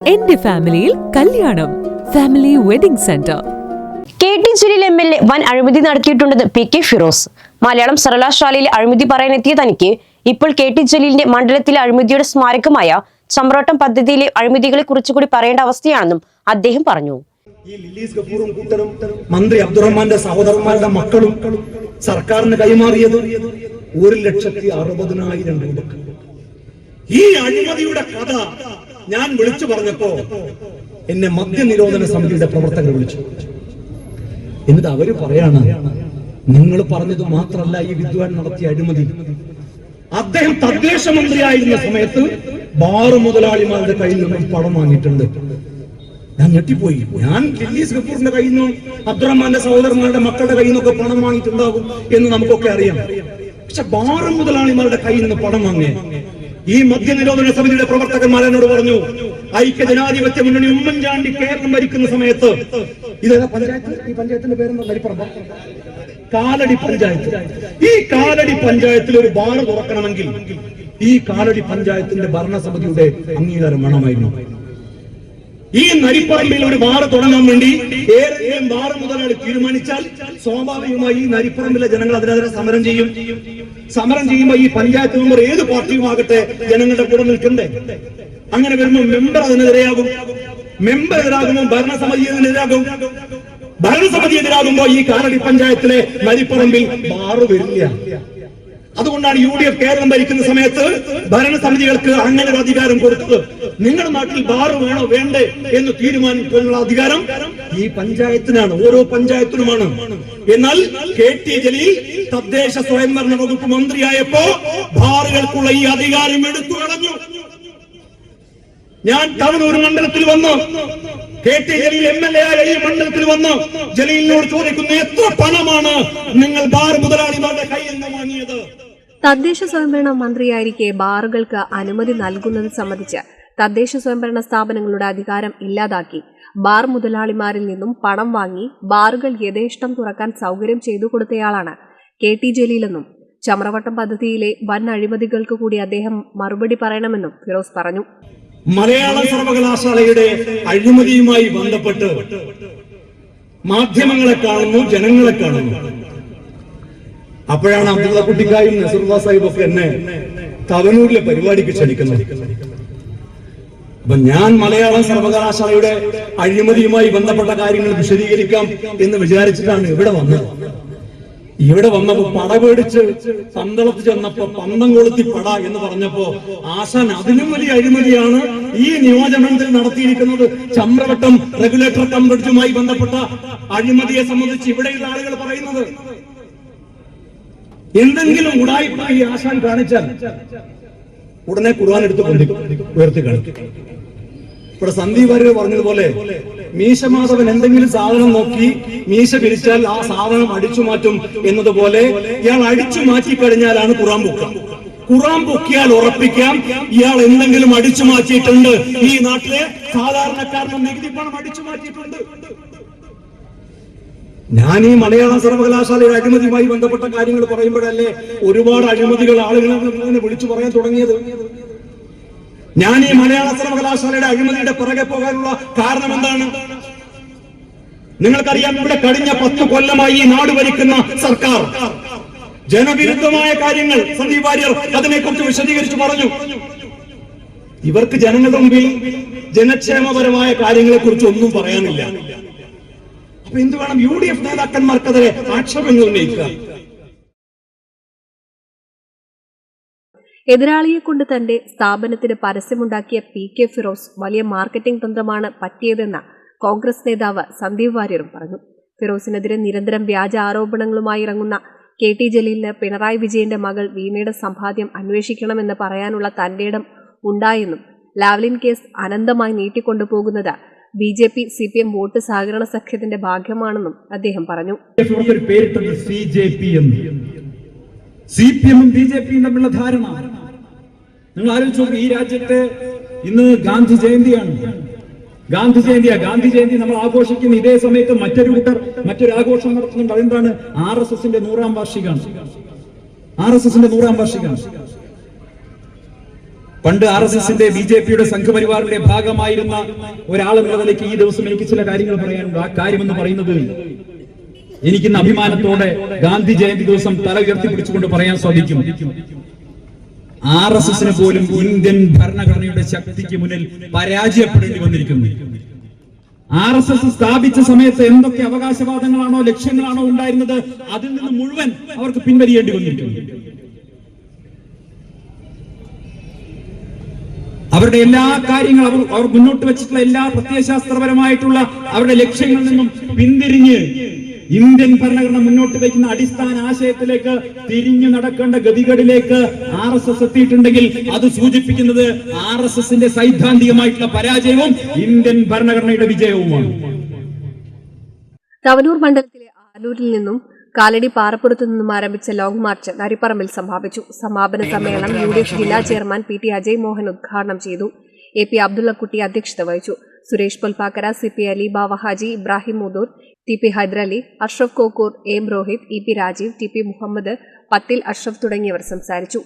എന്റെ ഫാമിലിയിൽ കല്യാണം. Family wedding centre. K T Jaleel M L A വൻ അഴിമതി നടത്തിയിട്ടുണ്ടെന്ന് പി കെ ഫിറോസ്. മലയാളം സർവകലാശാലയിൽ അഴിമതി പറയാനെത്തിയ തനിക്ക് ഇപ്പോൾ കെ ടി ജലീലിന്റെ മണ്ഡലത്തിലെ അഴിമതിയുടെ സ്മാരകമായ ചമ്രോട്ടം പദ്ധതിയിലെ അഴിമതികളെ കുറിച്ചുകൂടി പറയേണ്ട അവസ്ഥയാണെന്നും അദ്ദേഹം പറഞ്ഞു. ഈ ലില്ലീസ് ഗഫൂറും കൂട്ടരും മന്ത്രി അബ്ദുറഹ്മാന്റെ സഹോദരന്മാരുടെ മക്കളും സർക്കാരിന് കൈമാറിയത് ഒരു ലക്ഷത്തി അറുപതിനായിരം രൂപ ഈ അഴിമതിയുടെ കഥ ഞാൻ വിളിച്ചു പറഞ്ഞപ്പോ എന്നെ മദ്യനിരോധന സമിതിയുടെ പ്രവർത്തകർ വിളിച്ചു. എന്നിട്ട് അവർ പറയാണ് നിങ്ങൾ പറഞ്ഞത് മാത്രമല്ല ഈ വിദ്വാൻ നടത്തിയ അഴിമതി. അദ്ദേഹം തദ്ദേശ മന്ത്രിയായിരുന്ന സമയത്ത് ബാറ് മുതലാളിമാരുടെ കയ്യിൽ നിന്ന് പണം വാങ്ങിയിട്ടുണ്ട്. ഞാൻ ഞെട്ടിപ്പോയി. ഞാൻ ലില്ലീസ് കപൂറിന്റെ കയ്യിൽ നിന്നും അബ്ദുറഹ്മാന്റെ സഹോദരന്മാരുടെ മക്കളുടെ കയ്യിൽ നിന്നൊക്കെ പണം വാങ്ങിയിട്ടുണ്ടാകും എന്ന് നമുക്കൊക്കെ അറിയാം. പക്ഷെ ബാറ് മുതലാളിമാരുടെ കയ്യിൽ നിന്ന് പണം വാങ്ങിയ ഈ മദ്യനിരോധന സമിതിയുടെ പ്രവർത്തകന്മാർ എന്നോട് പറഞ്ഞു ഐക്യ ജനാധിപത്യ മുന്നണി ഉമ്മൻചാണ്ടി കേരളം ഭരിക്കുന്ന സമയത്ത് ഇത് പഞ്ചായത്ത്? ഈ പഞ്ചായത്തിന്റെ പേരെന്താ? കാലടി പഞ്ചായത്ത്. ഈ കാലടി പഞ്ചായത്തിൽ ഒരു ബാർ തുറക്കണമെങ്കിൽ ഈ കാലടി പഞ്ചായത്തിന്റെ ഭരണസമിതിയുടെ അംഗീകാരം വേണമായിരുന്നു. ഈ നരിപ്പറമ്പിൽ ഒരു ബാർ തുടങ്ങാൻ വേണ്ടി ഏതെങ്കിലും ബാർ മുതലാളി തീരുമാനിച്ചാൽ സ്വാഭാവികമായി ഈ നരിപ്പറമ്പിലെ ജനങ്ങൾ അതിനെതിരെ സമരം ചെയ്യും. സമരം ചെയ്യുമ്പോൾ ഈ പഞ്ചായത്ത് മെമ്പർ ഏത് പാർട്ടിയുമാകട്ടെ ജനങ്ങളുടെ കൂടെ നിൽക്കണ്ടേ? അങ്ങനെ വരുമ്പോൾ മെമ്പർ അതിനെതിരെയാകും. മെമ്പർ എതിരാകുമ്പോൾ ഭരണസമിതി അതിനെതിരാകും. ഭരണസമിതി എതിരാകുമ്പോൾ ഈ കാലടി പഞ്ചായത്തിലെ നരിപ്പറമ്പിൽ ബാറ് വരില്ല. അതുകൊണ്ടാണ് യു ഡി എഫ് കേരളം ഭരിക്കുന്ന സമയത്ത് ഭരണസമിതികൾക്ക് അങ്ങനെ ഒരു അധികാരം കൊടുത്തത്. നിങ്ങളുടെ നാട്ടിൽ ബാർ വേണോ വേണ്ടേ എന്ന് തീരുമാനിക്കാനുള്ള അധികാരം ഈ പഞ്ചായത്തിനാണ് ഓരോ പഞ്ചായത്തിനുമാണ്. എന്നാൽ കെ ടി ജലീൽ തദ്ദേശ സ്വയംഭരണ വകുപ്പ് മന്ത്രിയായപ്പോ ബാറുകൾക്കുള്ള ഈ അധികാരം എടുത്തു കളഞ്ഞു. ഞാൻ തവനൂർ മണ്ഡലത്തിൽ വന്നു. K T Jaleel M L A ആയ ഈ മണ്ഡലത്തിൽ വന്ന്. ജലീലിനോട് ചോദിക്കുന്നു എത്ര പണമാണ് നിങ്ങൾ ബാർ മുതലാളിമാരുടെ തദ്ദേശ സ്വയംഭരണ മന്ത്രിയായിരിക്കെ ബാറുകൾക്ക് അനുമതി നൽകുന്നത് സംബന്ധിച്ച് തദ്ദേശ സ്വയംഭരണ സ്ഥാപനങ്ങളുടെ അധികാരം ഇല്ലാതാക്കി. ബാർ മുതലാളിമാരിൽ നിന്നും പണം വാങ്ങി ബാറുകൾ യഥേഷ്ടം തുറക്കാൻ സൗകര്യം ചെയ്തു കൊടുത്തയാളാണ് കെ ടി ജലീലെന്നും ചമ്രവട്ടം പദ്ധതിയിലെ വൻ അഴിമതികൾക്ക് കൂടി അദ്ദേഹം മറുപടി പറയണമെന്നും ഫിറോസ് പറഞ്ഞു. മലയാള സർവകലാശാലയുടെ അഴിമതിയുമായി ബന്ധപ്പെട്ട് മാധ്യമങ്ങളെ കാണുന്നു ജനങ്ങളെ കാണുന്നു. അപ്പോഴാണ് അബ്ദുള്ള കുട്ടിക്കായും നസറുല്ല സാഹിബ് ഒക്കെ എന്നെ തവനൂരിലെ പരിപാടിക്ക് ക്ഷണിക്കുന്നത്. അപ്പൊ ഞാൻ മലയാളം സർവകലാശാലയുടെ അഴിമതിയുമായി ബന്ധപ്പെട്ട കാര്യങ്ങൾ വിശദീകരിക്കാം എന്ന് വിചാരിച്ചിട്ടാണ് ഇവിടെ വന്നത്. ഇവിടെ വന്നപ്പോ പട പേടിച്ച് പന്തളത്ത് ചെന്നപ്പോ പന്തം കൊളുത്തി പട എന്ന് പറഞ്ഞപ്പോ ആശാൻ അതിനും വലിയ അഴിമതിയാണ് ഈ നിയോജനത്തിൽ നടത്തിയിരിക്കുന്നത്. ചമ്രവട്ടം റെഗുലേറ്റർ കം ബന്ധപ്പെട്ട അഴിമതിയെ സംബന്ധിച്ച് ഇവിടെയുള്ള ആളുകൾ പറയുന്നത്. എന്തെങ്കിലും ഉടായ്പ ഈ ആശാൻ കാണിച്ചാൽ ഉടനെ ഖുർആൻ എടുത്ത് ഉയർത്തി കാണിക്കും. ഇവിടെ സന്ദീപ് വാര്യർ പറഞ്ഞതുപോലെ മീശമാധവൻ എന്തെങ്കിലും സാധനം നോക്കി മീശ പിരിച്ചാൽ ആ സാധനം അടിച്ചു മാറ്റും എന്നതുപോലെ ഇയാൾ അടിച്ചു മാറ്റി കഴിഞ്ഞാലാണ് ഖുറാൻ പൊക്ക ഖുറാൻ പൊക്കിയാൽ ഉറപ്പിക്കാം. ഇയാൾ എന്തെങ്കിലും അടിച്ചു മാറ്റിയിട്ടുണ്ട്. ഈ നാട്ടിലെ സാധാരണക്കാരനും നികുതി പണം അടിച്ചു മാറ്റിയിട്ടുണ്ട്. ഞാൻ ഈ മലയാള സർവകലാശാലയുടെ അഴിമതിയുമായി ബന്ധപ്പെട്ട കാര്യങ്ങൾ പറയുമ്പോഴല്ലേ ഒരുപാട് അഴിമതികൾ ആളുകൾ വിളിച്ചു പറയാൻ തുടങ്ങിയത്? ഞാൻ ഈ മലയാള സർവകലാശാലയുടെ അഴിമതിയുടെ പിറകെ പോകാനുള്ള കാരണം എന്താണ്? നിങ്ങൾക്കറിയാം ഇവിടെ കഴിഞ്ഞ പത്ത് കൊല്ലമായി ഈ നാട് ഭരിക്കുന്ന സർക്കാർ ജനവിരുദ്ധമായ കാര്യങ്ങൾ സന്ദീപ് വാര്യർ അതിനെക്കുറിച്ച് വിശദീകരിച്ചു പറഞ്ഞു. ഇവർക്ക് ജനങ്ങളുടെ മുമ്പിൽ ജനക്ഷേമപരമായ കാര്യങ്ങളെ കുറിച്ച് ഒന്നും പറയാനില്ല. അപ്പൊ എന്ത് വേണം യു ഡി എഫ് നേതാക്കന്മാർക്കെതിരെ ആക്ഷേപങ്ങൾ ഉന്നയിക്കുക? എതിരാളിയെ കൊണ്ട് തന്റെ സ്ഥാപനത്തിന് പരസ്യമുണ്ടാക്കിയ പി കെ ഫിറോസ് വലിയ മാർക്കറ്റിംഗ് തന്ത്രമാണ് പറ്റിയതെന്ന് കോൺഗ്രസ് നേതാവ് സന്ദീപ് വാര്യറും പറഞ്ഞു. ഫിറോസിനെതിരെ നിരന്തരം വ്യാജ ആരോപണങ്ങളുമായി ഇറങ്ങുന്ന കെ ടി ജലീലിന് പിണറായി വിജയന്റെ മകൾ വീണയുടെ സമ്പാദ്യം അന്വേഷിക്കണമെന്ന് പറയാനുള്ള തന്റെ ഇടം ഉണ്ടായെന്നും ലാവ്ലിൻ കേസ് അനന്തമായി നീട്ടിക്കൊണ്ടുപോകുന്നത് B J P C P M vote സഹകരണ സഖ്യത്തിന്റെ ഭാഗ്യമാണെന്നും അദ്ദേഹം പറഞ്ഞു. തമ്മിലുള്ള ധാരണ. നിങ്ങൾ ആലോചിച്ച് ഈ രാജ്യത്തെ ഇന്ന് ഗാന്ധി ജയന്തിയാണ്. ഗാന്ധി ജയന്തിയാ. ഗാന്ധി ജയന്തി നമ്മൾ ആഘോഷിക്കുന്ന ഇതേ സമയത്ത് മറ്റൊരു കൂട്ടർ മറ്റൊരു ആഘോഷം നടത്തുന്നുണ്ട്. അതെന്താണ്? ആർ എസ് എസിന്റെ നൂറാം വാർഷികമാണ്. ആർ എസ് എസിന്റെ നൂറാം വാർഷികമാണ്. പണ്ട് ആർ എസ് എസിന്റെ ബി ജെ പിയുടെ സംഘപരിവാറിന്റെ ഭാഗമായിരുന്ന ഒരാളെന്ന നിലയ്ക്ക് ഈ ദിവസം എനിക്ക് ചില കാര്യങ്ങൾ പറയാനുണ്ട്. ആ കാര്യം എന്ന് പറയുന്നത് എനിക്കിന്ന് അഭിമാനത്തോടെ ഗാന്ധി ജയന്തി ദിവസം തല ഉയർത്തിപ്പിടിച്ചുകൊണ്ട് പറയാൻ സാധിക്കും. ആർ എസ് എസിന് പോലും ഇന്ത്യൻ ഭരണഘടനയുടെ ശക്തിക്ക് മുന്നിൽ പരാജയപ്പെടേണ്ടി വന്നിരിക്കുന്നു. ആർ എസ് എസ് സ്ഥാപിച്ച സമയത്ത് എന്തൊക്കെ അവകാശവാദങ്ങളാണോ ലക്ഷ്യങ്ങളാണോ ഉണ്ടായിരുന്നത് അതിൽ നിന്ന് മുഴുവൻ അവർക്ക് പിൻവലിയേണ്ടി വന്നിരിക്കുന്നു. അവരുടെ എല്ലാ കാര്യങ്ങളും അവർ അവർ മുന്നോട്ട് വെച്ചിട്ടുള്ള എല്ലാ പ്രത്യയശാസ്ത്രപരമായിട്ടുള്ള അവരുടെ ലക്ഷ്യങ്ങളിൽ നിന്നും പിന്തിരിഞ്ഞ് ഇന്ത്യൻ ഭരണഘടന മുന്നോട്ട് വയ്ക്കുന്ന അടിസ്ഥാന ആശയത്തിലേക്ക് തിരിഞ്ഞു നടക്കേണ്ട ഗതികളിലേക്ക് ആർ എസ് എസ് എത്തിയിട്ടുണ്ടെങ്കിൽ അത് സൂചിപ്പിക്കുന്നത് ആർ എസ് എസിന്റെ സൈദ്ധാന്തികമായിട്ടുള്ള പരാജയവും ഇന്ത്യൻ ഭരണഘടനയുടെ വിജയവുമാണ്. തവനൂർ മണ്ഡലത്തിലെ ആലൂരിൽ നിന്നും കാലടി പാറപ്പുറത്തു നിന്നും ആരംഭിച്ച ലോങ് മാർച്ച് നരിപ്പറമ്പിൽ സമാപിച്ചു. സമാപന സമ്മേളനം യു ഡി എഫ് ജില്ലാ chairman P T Ajay Mohan ഉദ്ഘാടനം ചെയ്തു. എ പി അബ്ദുള്ളക്കുട്ടി അധ്യക്ഷത വഹിച്ചു. Suresh Polpakkara C P Ali Bava Haji Ibrahim Mudur T P Hyderali Ashraf Kokkur M Rohit E P Rajeev T P Muhammad Pathil Ashraf തുടങ്ങിയവർ സംസാരിച്ചു.